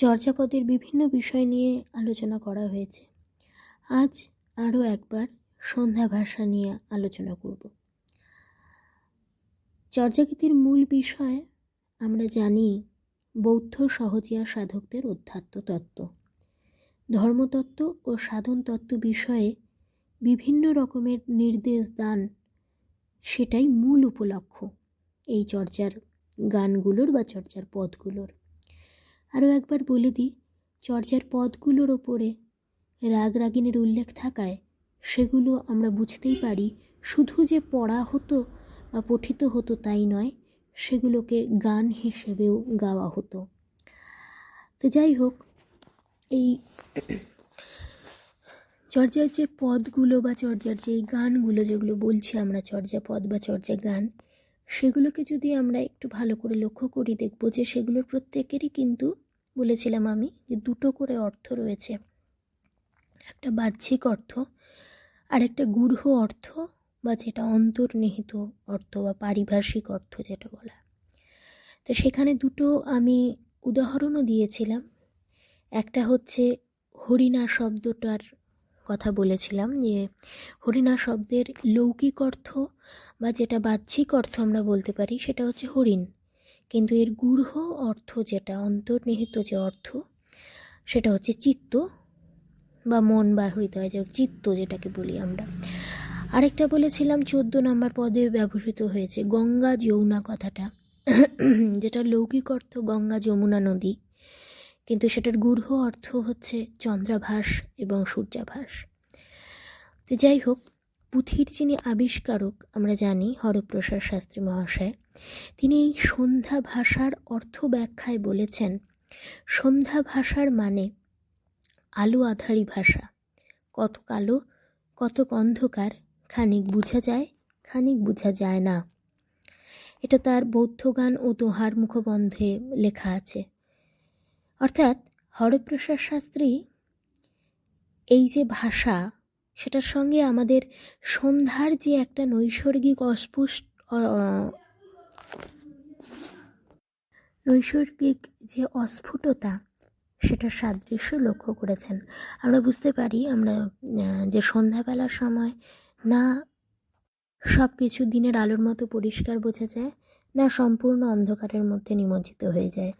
চর্যাপদের বিভিন্ন বিষয় নিয়ে আলোচনা করা হয়েছে। আজ আরও একবার সন্ধ্যা ভাষা নিয়ে আলোচনা করব। চর্যাগীতির মূল বিষয় আমরা জানি বৌদ্ধ সহজিয়া সাধকদের অধ্যাত্ম তত্ত্ব। ধর্মতত্ত্ব ও সাধন তত্ত্ব বিষয়ে বিভিন্ন রকমের নির্দেশ দান সেটাই মূল উপলক্ষ এই চর্চার গানগুলোর বা চর্চার পদগুলোর। আরও একবার বলে দিই, চর্যার পদগুলোর ওপরে রাগ রাগিনীর উল্লেখ থাকায় সেগুলো আমরা বুঝতেই পারি। শুধু যে পড়া হতো বা পঠিত হতো তাই নয়, সেগুলোকে গান হিসেবেও গাওয়া হতো। তো যাই হোক, এই চর্যার যে পদগুলো বা চর্যার যে গানগুলো যেগুলো বলছি আমরা, চর্যা পদ বা চর্যা গান সেগুলোকে যদি আমরা একটু ভালো করে লক্ষ্য করি, দেখব যে সেগুলোর প্রত্যেকেরই কিন্তু বলেছিলাম আমি যে দুটো করে অর্থ রয়েছে। একটা বাহ্যিক অর্থ আর একটা গূঢ় অর্থ বা যেটা অন্তর্নিহিত অর্থ বা পারিভাষিক অর্থ যেটা বলা। তো সেখানে দুটো আমি উদাহরণও দিয়েছিলাম। একটা হচ্ছে হরিণা শব্দটার কথা বলেছিলাম যে হরিণা শব্দের লৌকিক অর্থ বা যেটা বাহ্যিক অর্থ আমরা বলতে পারি সেটা হচ্ছে হরিণ। কিন্তু এর গূঢ় অর্থ যেটা, অন্তর্নিহিত যে অর্থ, সেটা হচ্ছে চিত্ত বা মন বা হৃদয় যে চিত্ত যেটাকে বলি আমরা। আরেকটা বলেছিলাম, চোদ্দ নম্বর পদে ব্যবহৃত হয়েছে গঙ্গা যমুনা কথাটা। যেটা লৌকিক অর্থ গঙ্গা যমুনা নদী। কিন্তু সেটার গূঢ় অর্থ হচ্ছে চন্দ্রাভাস এবং সূর্যাভাস। তো যাই হোক, পুঁথির যিনি আবিষ্কারক, আমরা জানি হরপ্রসাদ শাস্ত্রী মহাশয়, তিনি এই সন্ধ্যা ভাষার অর্থ ব্যাখ্যায় বলেছেন, সন্ধ্যা ভাষার মানে আলো আধারী ভাষা। কত কালো কত অন্ধকার, খানিক বোঝা যায়, খানিক বোঝা যায় না। এটা তার বৌদ্ধ গান ও দোহার মুখবন্ধে লেখা আছে। অর্থাৎ হরপ্রসাদ শাস্ত্রী, এই যে ভাষা, সেটার সঙ্গে আমাদের সন্ধ্যার যে একটা নৈসর্গিক অস্পুষ্ট নৈসর্গিক যে অস্ফুটতা, সেটার সাদৃশ্য লক্ষ্য করেছেন। আমরা বুঝতে পারি আমরা যে সন্ধ্যাবেলার সময় না সব কিছু দিনের আলোর মতো পরিষ্কার বোঝা যায় না সম্পূর্ণ অন্ধকারের মধ্যে নিমজ্জিত হয়ে যায়।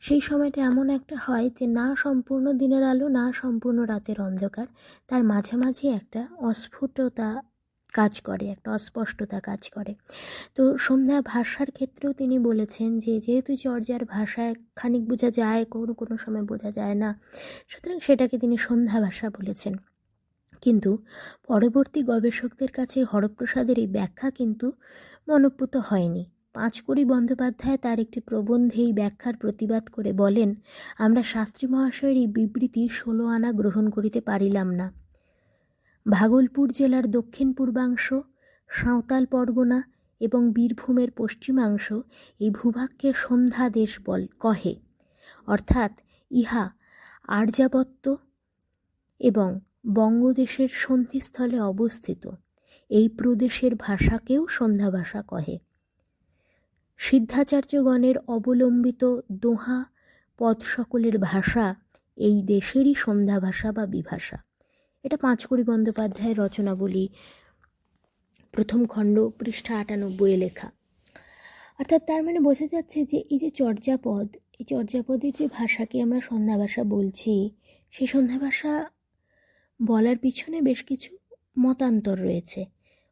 সেই সময়টা এমন একটা হয় যে না সম্পূর্ণ দিনের আলো, না সম্পূর্ণ রাতের অন্ধকার, তার মাঝামাঝি একটা অস্ফুটতা কাজ করে, একটা অস্পষ্টতা কাজ করে। তো সন্ধ্যা ভাষার ক্ষেত্রেও তিনি বলেছেন যে যেহেতু চর্যার ভাষায় খানিক বোঝা যায়, কোনো কোনো সময় বোঝা যায় না, সুতরাং সেটাকে তিনি সন্ধ্যা ভাষা বলেছেন। কিন্তু পরবর্তী গবেষকদের কাছে হরপ্রসাদের এই ব্যাখ্যা কিন্তু মনপ্রুত হয়নি। পাঁচকড়ি বন্দ্যোপাধ্যায় তার একটি প্রবন্ধে এই ব্যাখ্যার প্রতিবাদ করে বলেন, আমরা শাস্ত্রী মহাশয়ের এই বিবৃতি ষোলো আনা গ্রহণ করিতে পারিলাম না। ভাগলপুর জেলার দক্ষিণ পূর্বাংশ, সাঁওতাল পরগনা এবং বীরভূমের পশ্চিমাংশ এই ভূভাগকে সন্ধ্যা দেশ বল, কহে। অর্থাৎ ইহা আর্যাবত্য এবং বঙ্গদেশের সন্ধিস্থলে অবস্থিত। এই প্রদেশের ভাষাকেও সন্ধ্যা ভাষা কহে। সিদ্ধাচার্যগণের অবলম্বিত দোহা পদ সকলের ভাষা এই দেশেরই সন্ধ্যা ভাষা বা বিভাষা। এটা পাঁচকড়ি বন্দ্যোপাধ্যায়ের রচনাবলী, প্রথম খণ্ড, পৃষ্ঠা আটানব্বইয়ে লেখা। অর্থাৎ তার মানে বোঝা যাচ্ছে যে এই যে চর্যাপদ, এই চর্যাপদের যে ভাষাকে আমরা সন্ধ্যা ভাষা বলছি, সেই সন্ধ্যা ভাষা বলার পিছনে বেশ কিছু মতান্তর রয়েছে।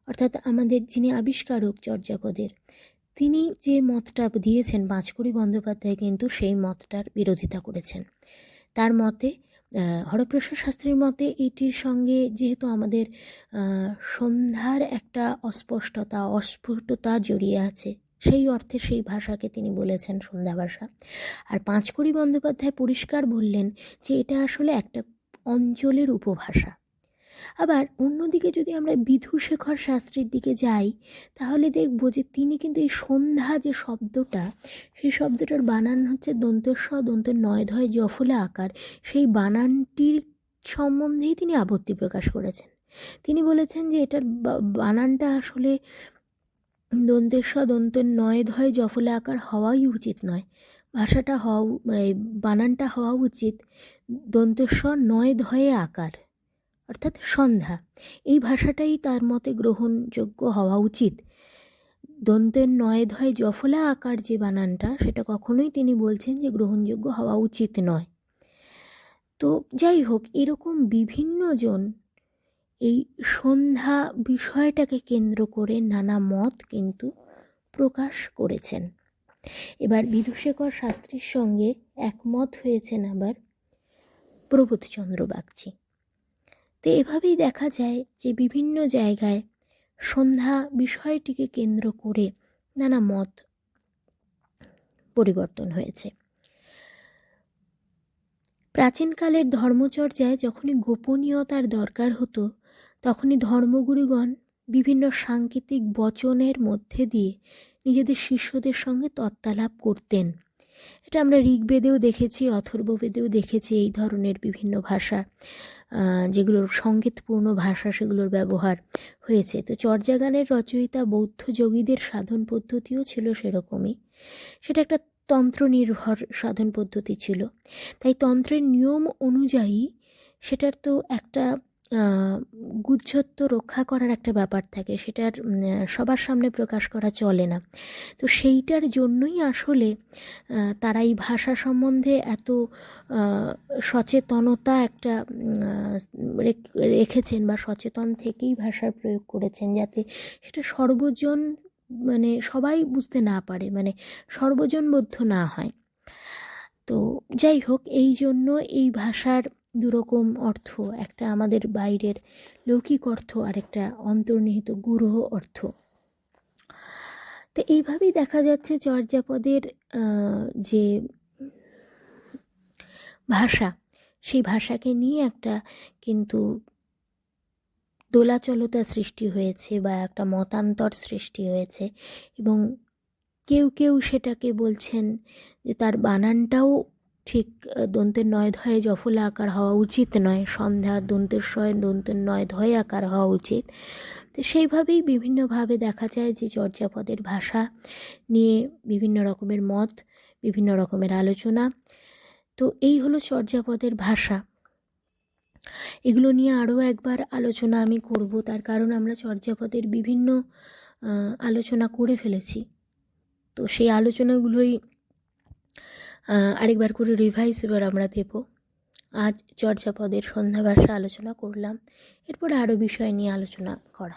অর্থাৎ আমাদের যিনি আবিষ্কারক চর্যাপদের তিনি যে মতটা দিয়েছেন পাঁচকুড়ি বন্দ্যোপাধ্যায় কিন্তু সেই মতটার বিরোধিতা করেছেন। তার মতে হরপ্রসাদ শাস্ত্রীর মতে এটির সঙ্গে যেহেতু আমাদের সন্ধ্যার একটা অস্পষ্টতা, অস্ফুটতা জড়িয়ে আছে, সেই অর্থে সেই ভাষাকে তিনি বলেছেন সন্ধ্যা ভাষা। আর পাঁচকড়ি বন্দ্যোপাধ্যায় পরিষ্কার বললেন যে এটা আসলে একটা অঞ্চলের উপভাষা। আবার অন্যদিকে যদি আমরা বিধুশেখর শাস্ত্রীর দিকে যাই, তাহলে দেখব যে তিনি কিন্তু এই সন্ধ্যা যে শব্দটা, সেই শব্দটার বানান হচ্ছে দন্তস্ব দন্ত নয়ধয় জফলা আকার। সেই বানানটির সম্বন্ধেই তিনি আপত্তি প্রকাশ করেছেন। তিনি বলেছেন যে এটার বানানটা আসলে দন্তেস্ব দন্ত নয় ধয় জফলা আকার হওয়াই উচিত নয়। ভাষাটা হওয়া বানানটা হওয়া উচিত দন্তেশ্বর নয় ধয়ে আকার। অর্থাৎ সন্ধ্যা। এই ভাষাটাই তার মতে গ্রহণযোগ্য হওয়া উচিত। দন্তের নয় ধয় জফলা আকার যে বানানটা, সেটা কখনোই তিনি বলছেন যে গ্রহণযোগ্য হওয়া উচিত নয়। তো যাই হোক, এরকম বিভিন্নজন এই সন্ধ্যা বিষয়টাকে কেন্দ্র করে নানা মত কিন্তু প্রকাশ করেছেন। এবার বিদুশেখর শাস্ত্রীর সঙ্গে একমত হয়েছেন আবার প্রবোধচন্দ্র বাগচি। তো এভাবেই দেখা যায় যে বিভিন্ন জায়গায় সন্ধ্যা বিষয়টিকে কেন্দ্র করে নানা মত পরিবর্তন হয়েছে। প্রাচীনকালের ধর্মচর্যায় যখনই গোপনীয়তার দরকার হতো, তখনই ধর্মগুরুগণ বিভিন্ন সাংকেতিক বচনের মধ্যে দিয়ে নিজেদের শিষ্যদের সঙ্গে তত্ত্বালাপ করতেন। এটা আমরা ঋগ্বেদেও দেখেছি, অথর্ববেদেও দেখেছি এই ধরনের বিভিন্ন ভাষা যেগুলোর সংকেতপূর্ণ ভাষা সেগুলোর ব্যবহার হয়েছে। তো চর্যাগানের রচয়িতা বৌদ্ধ যোগীদের সাধন পদ্ধতিও ছিল সেরকমই। সেটা একটা তন্ত্র নির্ভর সাধন পদ্ধতি ছিল। তাই তন্ত্রের নিয়ম অনুযায়ী সেটার তো একটা গুহ্যত্ব রক্ষা করার একটা ব্যাপার থাকে, সেটার সবার সামনে প্রকাশ করা চলে না। তো সেইটার জন্যই আসলে তারা এই ভাষা সম্বন্ধে এত সচেতনতা একটা রেখেছেন বা সচেতন থেকেই ভাষার প্রয়োগ করেছেন যাতে সেটা সর্বজন মানে সবাই বুঝতে না পারে মানে সর্বজনবোধ্য না হয়। তো যাই হোক, এই জন্য এই ভাষার দুরকম অর্থ, একটা আমাদের বাইরের লৌকিক অর্থ আর একটা অন্তর্নিহিত গুরহ অর্থ। তো এইভাবেই দেখা যাচ্ছে চর্যাপদের যে ভাষা, সেই ভাষাকে নিয়ে একটা কিন্তু দোলাচলতা সৃষ্টি হয়েছে বা একটা মতান্তর সৃষ্টি হয়েছে এবং কেউ কেউ সেটাকে বলছেন যে তার বানানটাও ঠিক দন্তের নয় ধয়ে জফলা আকার হওয়া উচিত নয়। সন্ধ্যা দন্তের শয়, দন্তের নয় ধয়ে আকার হওয়া উচিত। তো সেইভাবেই বিভিন্নভাবে দেখা যায় যে চর্যাপদের ভাষা নিয়ে বিভিন্ন রকমের মত, বিভিন্ন রকমের আলোচনা। তো এই হলো চর্যাপদের ভাষা। এগুলো নিয়ে আরও একবার আলোচনা আমি করব। তার কারণ আমরা চর্যাপদের বিভিন্ন আলোচনা করে ফেলেছি। তো সেই আলোচনাগুলোই আরেকবার করে রিভাইস এবার আমরা দেব। আজ চর্যাপদের সন্ধ্যা ভাষা আলোচনা করলাম। এরপরে আরও বিষয় নিয়ে আলোচনা করা